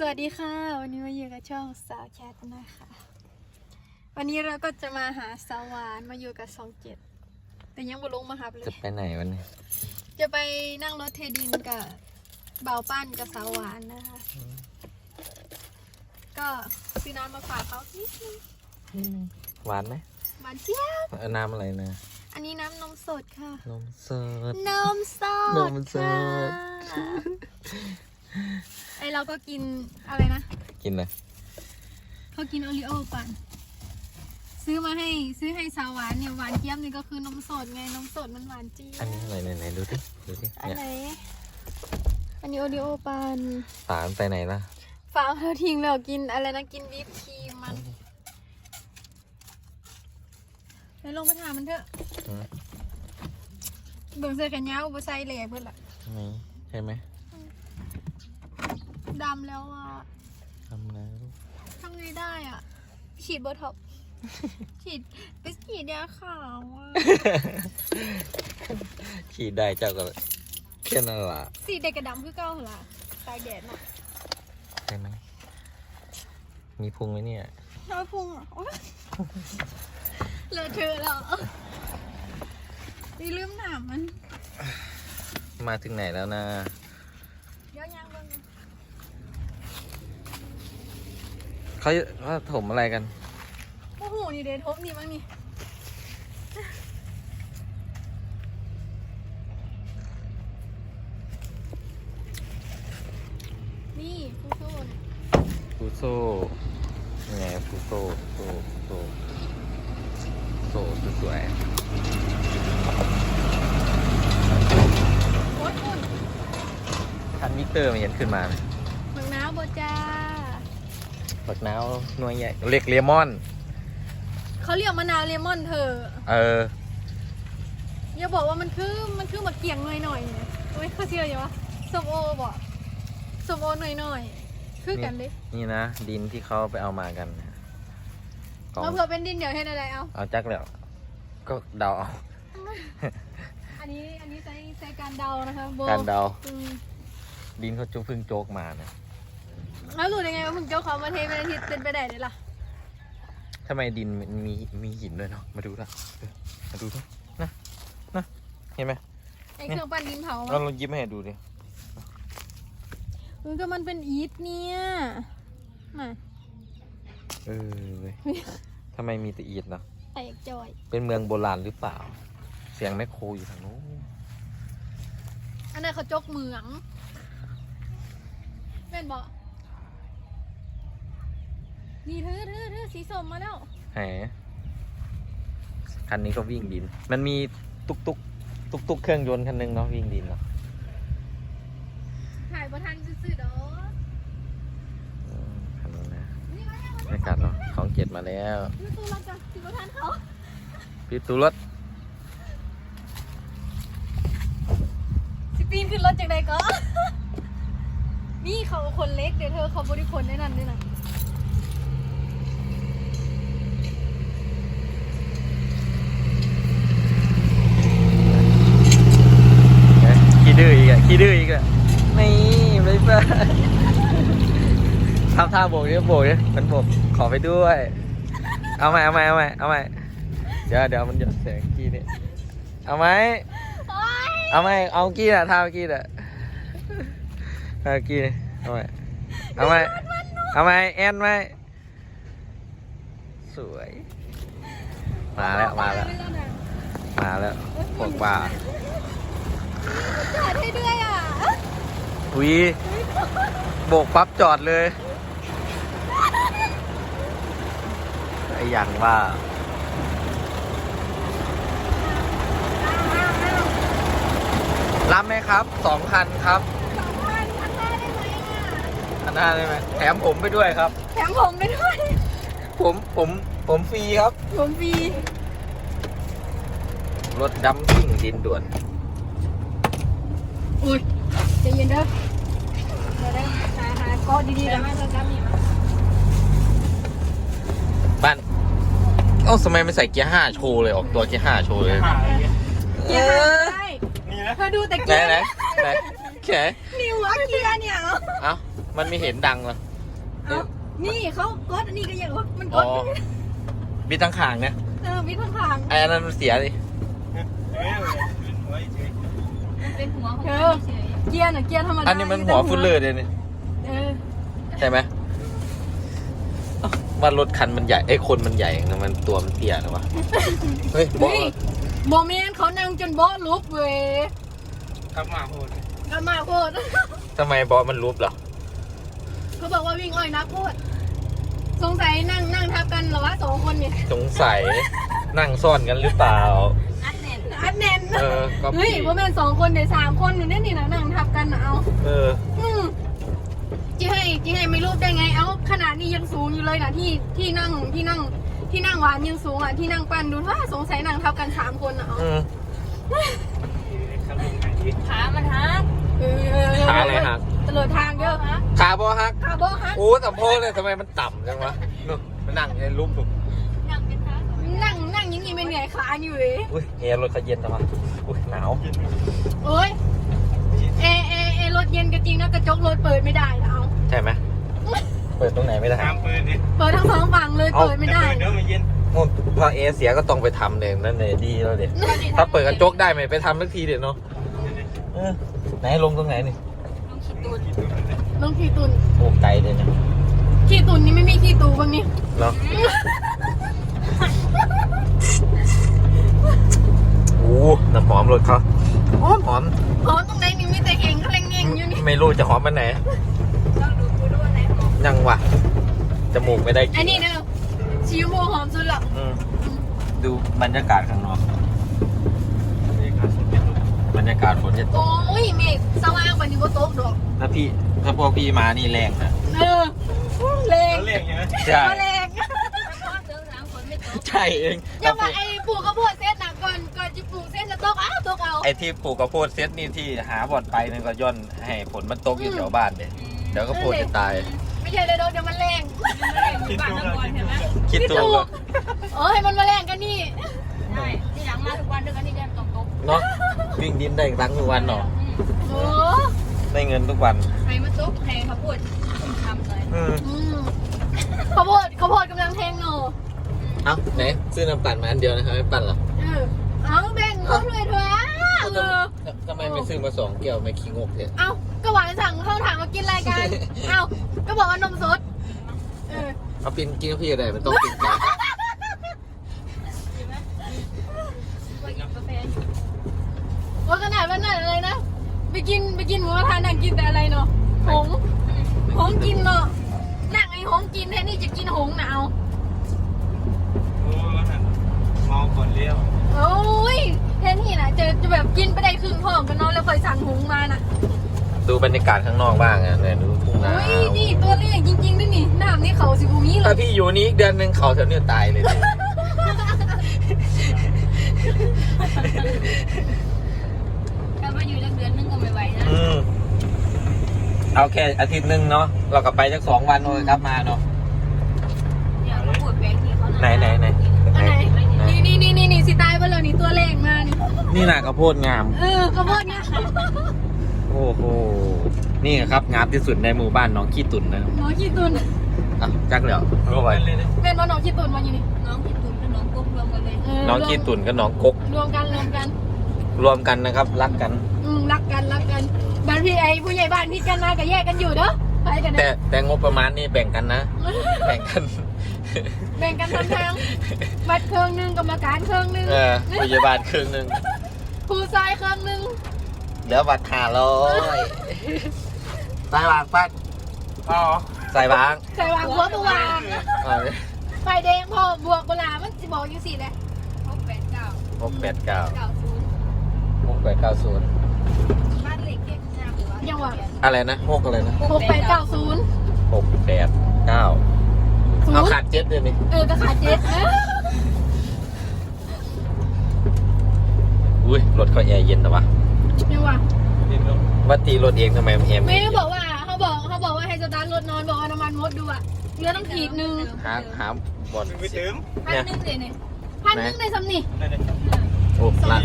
สวัสดีค่ะ วันนี้มาอยู่กับช่องสาวแคทนะคะ วันนี้เราก็จะมาหาสาวหวานมาอยู่กับสองเจ็ดแต่ยังบ่ลงมาหับเลจะยไปไหนวันนี้ จะไปนั่งรถเทดินกับเบาปั้นกับสาวหวานนะคะ ก็ซื้อน้ำมาฝากเขานิดนึงหวานไหมหวานเจี๊ยบเอาน้ำอะไรนะ อันนี้น้ำนมสดค่ะ นมสดนมสดนมสดค่ะ ไอเราก็กินอะไรนะ กินเลยเขากินโอริโอปั่นซื้อมาให้ซื้อให้สาวหวานเนี่ยหวานเจี๊ยบนี่ก็คือนมสดไงนมสดมันหวานเจี๊ยอันบนี้อะไรไหนไหนดูดิดูดิอันเนี่ยไหนอันนี้โอริโอปั่นสารไปไหนล่ะฝากเธอทิ้งแล้วกินอะไรนะกินวิปครีมมันไปลงมาถามมันเถอะอืมเบิ่งเสื้อแขนยาวอุปไซเหล่เพื่อนละนี่ใช่ไหม ดำแล้วอะทำแล้วทำไงได้อะ ฉีดโบท็อกซ์ฉีดไปฉีดยาขาวอะขี่ได้เจ้าก็แค่นั้นล่ะสีเด็กกระดำคือเก้าเหรอตายแดดน่ะใช่ไหมมีพุงไหมเนี่ยน้อยพุงอะโอ๊ยเลอะเทอะแล้วนี่ลืมหนามมัน มาถึงไหนแล้วนะ เดี๋ยอะยังเบ้าง เขาเขาถมอะไรกัน โอ้โห นี่เดททบนี่มั้งนี่ นี่ฟูโซนฟูโซ่ยังไงฟูโซ่โซ่โซ่โซ่สวยโคตรอุ่นๆคันมิเตอร์มันเย็นขึ้นมานะเมืองน้าวบจ้า บักนาวหน่วยใหญ่เล็กเลมอน เขาเรียกมะนาวเลมอนเธอเอออย่าบอกว่ามันคือมันคือมะเกียงหน่อยหน่อยๆเนี่ยโอ้ยเขาเชื่ออยู่วะส้มโอบอกส้มโอหน่อยหน่อยๆคือกันเลยนี่นะ ดินที่เขาไปเอามากันนะของเอาเผื่อเป็นดินเดี๋ยวให้อะไรเอาเอาจักแล้วก็เดาเอาอันนี้อันนี้ใช้ใช้การเดานะคะโบการเดาอืมดินเขาจุเพิ่งโจกมานะ แล้วรู้ได้ไงว่ามึงเจ้าของประเทศเป็นอาทิตย์เป็นไปได้เลยล่ะทำไมดินมันมีมีหินด้วยเนาะ มาดูละเออมาดูดินะนะเห็นไหมไอเครื่องปั้นดินเผาเราลองยิ้มให้ดูดิมันก็มันเป็นอีทเนี่ยมาเออเว้ยทำไมมีแต่อีดเนาะไอ้จอย เป็นเมืองโบราณหรือเปล่า เสียงแมคโครอยู่ทางนู้นอันนั้นเขาจกเหมืองเป็นบอก นี่เธอเธอเธอสีส้มมาแล้วแหมคันนี้ก็วิ่งดิน มันมีตุกตุกตุกตุกเครื่องยนต์คันหนึงเนาะวิ่งดินเนาะถ่ายประทันซื่อๆเด้ออืมคันนู้นนะนี่มาแล้วบรรยากาศเนาะของเจ็ดมาแล้วนี่ตัวเราจะสิประทันเขาปิดตูรถสิปีนขึ้นรถจากใดก็ นี่เขาคนเล็กเดี๋ยวเธอเขาบริคนได้นั่นด้วยนะ เอ๊ะขี้ดื้ออีกอะ ขี้ดื้ออีกอะนี่ไม่ไปทำท่าโบกเนี่ยโบกเนี่ยมันโบกขอไปด้วย เอาไหมเอาไหมเอาไหมเอาไหมเดี๋ยวเดี๋ยวมันหยดแสงกี้เนี่ยเอาไหมโอ๊ยเอาไหมเอากี้น่ะท่าเมื่อกี้น่ะท่าเมื่อกี้เอาไหมเอาไหมเอาไหมแอนไหมสวยมาแล้วมาแล้วมาแล้วพวกบ้า จอดให้ด้วยอะอุยโบกปั๊บจอดเลยไอ้อย่างว่ารับไหมครับสองคันครับสองพันพันห้าได้ไหมอะคันหน้าได้ไหมแถมผมไปด้วยครับ แถมผมไปด้วย ผมผมผมฟรีครับ ผมฟรีรถดัมปิ้งดินด่วน อุ้ยใจเย็นเด้อเดี๋ยวได้หาหาก็ดีๆกันมาจะจำอีกบ้านเอ้าทำไมไม่ใส่เกียร์ห้าโชว์เลยออกตัวเกียร์ห้าโชว์เลยเกียร์ห้าได้เธอดูแต่ไหนเกียร์ไหนไหนแขนนิวอะเกียร์เนี่ยเอ้ามันไม่เห็นดังเหรอเอ้านี่เขากดอันนี้ก็ยังว่ามันกอ๋อดมีทั้งขางเนี่ยเออมีทั้งทางไอ้อันนั้นมันเสียดิ เป็นหัวของเอมัอนเฉยเกียร์น่ะเกียร์ธรรมดาอันนี้มันหัวฟุตเลอร์เลยนี่เออใช่ไหมเอ้าว่ารถคันมันใหญ่ไอ้ยคนมันใหญ่นะมันตัวมันเตี้ยหรอวะเฮ้ยบอกเฮ้ยโมเมนต์เขานั่งจนเบาะลุบเว้ยครับมาโหดกลับมาโคตรทำไมบอสมันรูปเหรอเขาบอกว่าวิ่งอ้อยนักโคตรสงสัยนั่งนั่งทับกันเหรอวะสองคนเนี่ย สงสัยนั่งซ่อนกันหรือเปล่า อัดแน่นอัดแน่นเออก็เฮ้ยโมเมนต์สองคนเนี่ยสามคนอยู่เนี่ยนี่นะนั่งทับกันนะเอาเออ อืมจีให้จีให้ไม่รูปได้ไง เอาขนาดนี้ยังสูงอยู่เลยนะที่ที่นั่งที่นั่งที่นั่งหวานยังสูงอะที่นั่งปั้นดูว่าสงสัยนั่งทับกันสามคนอะเอาอืมครับลุงไหนที่ขามันฮักเออขาอะไรหักตลอดทางเยอะฮักขาบอฮักขาโบฮักโอ้สะโพกเลยทำไมมันต่ำจังวะนู่นมันนั่งในรูปถูกนั่งเป็นฮักนั่ง นั่งอยังงี้ไม่เหนื่อยขาอยู่เลยอุ้ยแอร์รถเขาเย็นจังวะอุ้ยหนาวโอ้ยเอเอเอรถเย็นก็จริงนะกระจกรถเปิดไม่ได้นะเอาใช่ไหมเปิดตรงไหนไม่ได้ตามปืนดิเปิดทั้งสองฝั่งเลยเอาเปิดไม่ได้เดี๋ยวมันเย็นนู่นพอแอร์เสียก็ต้องไปทำเองนั่นเลยดีแล้วเด็ถ้าเปิดกระจกได้ไหมไปทำสักทีเดี๋ยวเนาะเออไหนลงตรงไหนนี่ลองคิดดูลงขี่ตุนโอ้ไกลเลยเนี่ยขี่ตุนนี่ไม่มีขี่ตูบางนี่เนาะ ไม่ได้กอัลินนนี้เนอะชิวโมหอมสุดละอืมดูบรรยากาศข้างนอกนี่ครับสุดเป็นบรรยากาศฝนจะตก โอ้ยเมฆสว่างกว่านี้ก็ตกดอกถ้าพี่ถ้าพวกพี่มานี่แรงนะ เออแรงเขาเรียกอย่างนี้ใช่ก็แรงเพราะเสือสามคนไม่ตกใช่เองอย่าว่าไอ้ปลูกข้าวโพดเส้นน่ะก่อนก่อนจะปลูกเส้นจะตกอ้าวตกเอา ไอ้ที่ปลูกกระโพดเซตนี่ที่หาบ่อนไปนี่ก็ย่อนให้ฝนมันตกอยู่แถวบ้านเด็เดี๋ยวก็โพดจะตาย ไม่ใช่เลยดอกเดี๋ยวมันแรงอยู่บ้านทั้งวันเห็นไหมคิดตัวถูกเออให้มันมาแรงกันนี่ได้ที่หลังมาทุกวันด้วยกันนี่แกต้องตกเนาะวิ่งดินได้ทั้งทุกวันเนาะโอ้ได้เงินทุกวันใครมาตกใครเขาพูดทำเลยอืมอืมข้าวโพดข้าวโพดกำลังแทงหน่อเอ้าไหนซื้อน้ำปั่นมาอันเดียวนะครับไม่ปั่นเหรอเออเอาแบ่งเขาเลยเถอะเออทำไมไม่ซื้อมาสองแก้วไม่ขี้งกเนี่ยเอาก็หวาน สั่งเข้าถามมากินรายการเอาก็บอกว่านมสด เออเอาปินกินกับพี่ก็ได้มันต้องปินกันว่ากินกาแฟว่าขนาดว่านั่นอะไรนะ ไปกินไปกินหมูกระทะนั่งกินแต่อะไรเนาะหงหงกินเนาะนั่งไอ้หงกินแทนที่จะกินหงหนาวโอ้นั่นเมาก่อนเลี้ยวโอ้ยแทนที่นะจะจะแบบกินไปได้ครึ่งพร้อมกันเนาะแล้วค่อยสั่งหงมาน่ะ ดูบรรยากาศข้างนอกบ้างอะเนี่ยดูทุ่งนาโอ้ยนี่ตัวเลขจริงๆด้วยนี่น้ำนี่เขาสิบูนี้เลถ้ายพี่อยู่นี้อีกเดือนหนึ่งเขาแถวเนี้ตายเลยเนี่ยถ้ามาอยู่สักเดือนนึงก็ไม่ไหวนะอืมเอาแค่อาทิตย์หนึ่งเนาะเราก็ไปสักสองวันเลยครับมาเนาะเนี่ยเขาพูดแปลงที่เขาไหนไหนไหนอันไหนนี่นี่นี่นี่นี่สิตายไปเลยนี่ตัวเลขมานี่นี่น่ะข้าวโพดงาม เออข้าวโพดเนี่ย โอ้โห นี่ครับงามที่สุดในหมู่บ้านหน้องขี้ตุ่นนะครับน้องขี้ตุนอะจักเหลียวรรู้วมไว้กันเลยนะเป็นว่าน้องขี้ตุนมาอยู่นี่น้องคิดตุนกับน้องกุ๊กรวมกันเลยเน้องขี้ตุ่นกับน้องกกรวมกันรวมกัน รวมกันนะครับ รักกัน อืมรักกันรักกันบ้านพี่ไอ้ผู้ใหญ่บ้านพี่กันมาก็แยกกันอยู่เด้อไปกันแต่นะแต่งบประมาณนี่แบ่งกันนะ แบ่งกันแบ่งกันทำทางบัตรเครื่องหนึงกรรมการเครื่องหนึงเออพยาบาลครึ่งหนึ่งครูซายเครื่องหนึง เหลือบัตรห้าร้อยสายวางปัดอ๋อสายวางใส่วางหัวตัววางเอาเลยไฟแดงพอบวกเวลามันจะบอกอยู่สิเลยหกแปดเก้าหกแปดเก้าเก้าศูนย์หกแปดเก้าศูนย์บ้านเหล็กเก็บน้ำหรือว่ายังวะอะไรนะหกอะไรนะหกแปดเก้าศูนย์หกแปดเก้าศูเอานย์ขาดเจ็ดเลยนี่เออกระขาดเจ็ดนะอุ้ยรถเขาแอร์เย็นแต่ว่า ยังวะดินลงว่าตีรถเองทำไมมันแอร์ไม่ไม่ได้บอกว่าเขาบอกเขาบอกว่าให้สตาร์ทรถนอนบอกว่าน้ำมันมดดูอะเหลือต้องขีดหนึ่งหาหาบอลไปถึงพันหนึ่งเลยเนี่ยพันหนึงในสำนี่นั่นเลยโอ้ละ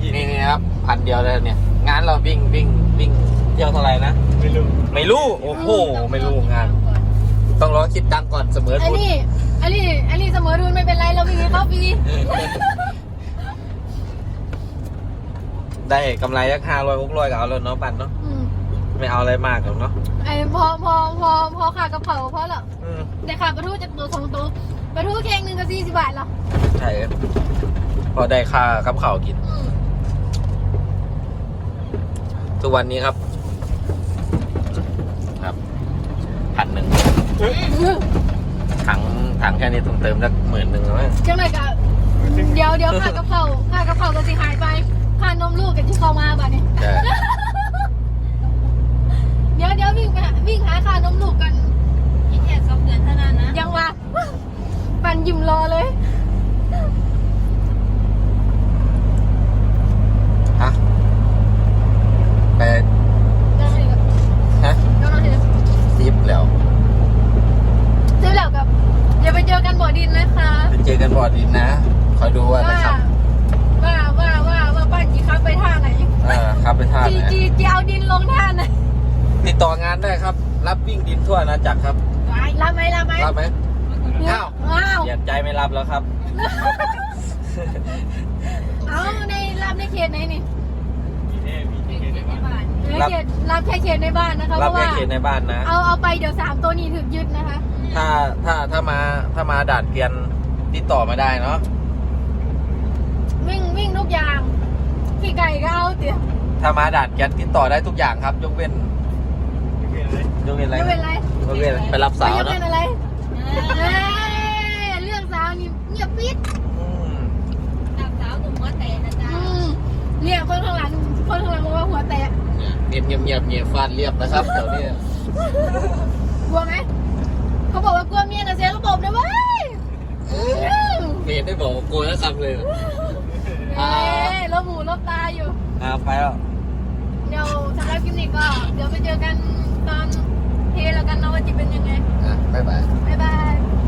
ที่นี่นี่ครับพันเดียวเลยเนี่ย งานเราวิ่งวิ่งวิ่งเที่ยวเท่าไหร่นะ ไม่รู้ ไม่รู้ โอ้โห ไม่รู้งาน ต้องรอคิดตังค์ก่อนเสมออันทุนนี้อันนี้อันนี้เสมอทุนไม่เป็นไรเราวิ่งให้เขาฟรี ได้กำไรสักห้าร้อยหกร้อยก็เอาแล้วเนาะปันเนาะอืมไม่เอาอะไรมากหรอกเนาะไอ้พอพอพอพอขากระเพราเพราะเหรออืมได้ขาปลาทูจากตัวสองตัวปลาทูแข่งหนึ่งก็สี่สิบบาทเหรอใช่พอได้ค่ากับข้าวกิน อืมทุกวันนี้ครับ ครับพันหนึ่งถังถังแค่นี้ต้องเติมสักหมื่นหนึ่งแล้วมั้งจังไรกะเดี๋ยวเดี๋ยวขากระเพราขากระเพราก็สิหายไป ค่านมลูกกับที่เข้ามาบ้านี้ใช่เดี๋ยวเดี๋ยววิ่งไปหาวิ่งหาค่านมลูกกัน อีกแค่สองเดือนเท่านั้นนะ ยังวะปันยิ้มรอเลย ฮะไป จังไรกับ ฮะ จังไรกับ ซิปแล้ว ซื้อแล้วกับเดี๋ยวไปเจอกันบ่อดินนะคะ ไปเจอกันบ่อดินนะ คอยดูว่าจะ ว่า ขับ ว่าว่าว่าว่าป้านจีครับไปท่าไหน เออขับไปท่า จี ไหน จีจีเอาดินลงท่าไหน ติดต่องานได้ครับ รับวิ่งดินทั่วอาณาจักรครับ รับไหมรับไหมรับไหมอ้าวอ้าวเปลี่ยนใจไม่รับแล้วครับ เอาในรับในเขตไหนนี่มีแน่มีที่เห็นได้บ้างในรับเขตรับแค่เขตในบ้านนะคะเพรับราะแค่ว่าเขตในบ้านนะ เอาเอาไปเดี๋ยวสามตัวนี้ถึกยึดนะคะ ถ้าถ้าถ้ามาถ้ามาด่านเกวียนติดต่อมาได้เนาะ วิ่งวิ่งทุกอย่างขี่ไก่ก็เอาเตี๋ยถ้ามาด่านเกวียนติดต่อได้ทุกอย่างครับ ยกเว้นไม่เห็นเล ยยกเว้นอะไรไม่เป็นไรยกเว้นไปรับสาวไม่เนาะเป็นอะไรเอ้ยเรื่องสาวนี่เงียบปิดอืมตามสาวตุ้มหัวแตกนะจ๊ะอืมเนี่ยคนข้างหลังคนข้างหลังบอกว่าหัวแตกเงียบเงียบเงียบเงียบฟาดเรียบนะครับแถวนี้กลัวไหมเขาบอกว่ากลัวเมียนะเสียระบบนะเว้ยอืมเมย์ได้บอกโกยแล้วคำเลยเอ้ยลบหูลบตาอยู่อ่าไปแล้ว เดี๋ยวสำหรับคลิปนี้ก็เดี๋ยวไปเจอกัน ตอนเทแล้วกันนะว่าจะเป็นยังไงบ๊ายบาย บ๊ายบาย